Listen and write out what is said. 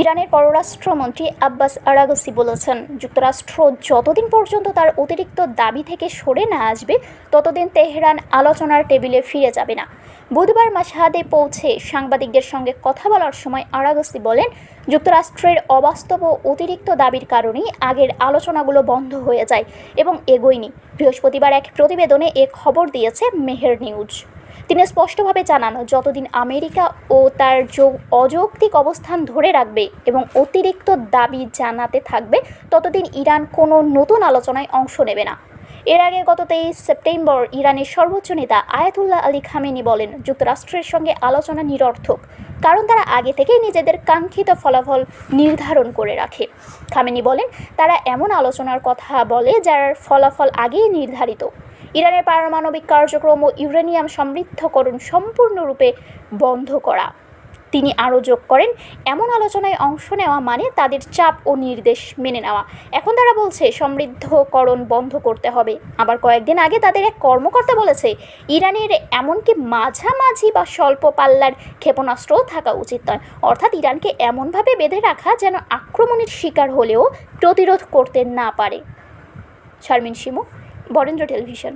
ইরানের পররাষ্ট্রমন্ত্রী আব্বাস আরাগসি বলেছেন, যুক্তরাষ্ট্র যতদিন পর্যন্ত তার অতিরিক্ত দাবি থেকে সরে না আসবে, ততদিন তেহরান আলোচনার টেবিলে ফিরে যাবে না। বুধবার মাসহাদে পৌঁছে সাংবাদিকদের সঙ্গে কথা বলার সময় আরাগসি বলেন, যুক্তরাষ্ট্রের অবাস্তব ও অতিরিক্ত দাবির কারণেই আগের আলোচনাগুলো বন্ধ হয়ে যায় এবং এগোয়নি। বৃহস্পতিবার এক প্রতিবেদনে এ খবর দিয়েছে মেহের নিউজ। তিনি স্পষ্টভাবে জানান, যতদিন আমেরিকা ও তার অযৌক্তিক অবস্থান ধরে রাখবে এবং অতিরিক্ত দাবি জানাতে থাকবে, ততদিন ইরান কোনো নতুন আলোচনায় অংশ নেবে না। এর আগে গত তেইশ সেপ্টেম্বর ইরানের সর্বোচ্চ নেতা আয়াতুল্লাহ আলী খামেনি বলেন, যুক্তরাষ্ট্রের সঙ্গে আলোচনা নিরর্থক, কারণ তারা আগে থেকেই নিজেদের কাঙ্ক্ষিত ফলাফল নির্ধারণ করে রাখে। খামেনি বলেন, তারা এমন আলোচনার কথা বলে যার ফলাফল আগেই নির্ধারিত। ইরানের পারমাণবিক কার্যক্রম ও ইউরেনিয়াম সমৃদ্ধকরণ সম্পূর্ণরূপে বন্ধ করা। তিনি আরও যোগ করেন, এমন আলোচনায় অংশ নেওয়া মানে তাদের চাপ ও নির্দেশ মেনে নেওয়া। এখন তারা বলছে, সমৃদ্ধকরণ বন্ধ করতে হবে। আবার কয়েকদিন আগে তাদের এক কর্মকর্তা বলেছে, ইরানের এমনকি মাঝামাঝি বা স্বল্প পাল্লার ক্ষেপণাস্ত্রও থাকা উচিত নয়। অর্থাৎ ইরানকে এমনভাবে বেঁধে রাখা যেন আক্রমণের শিকার হলেও প্রতিরোধ করতে না পারে। শারমিন শিমু বরেন্দ্র টেলিভিশন।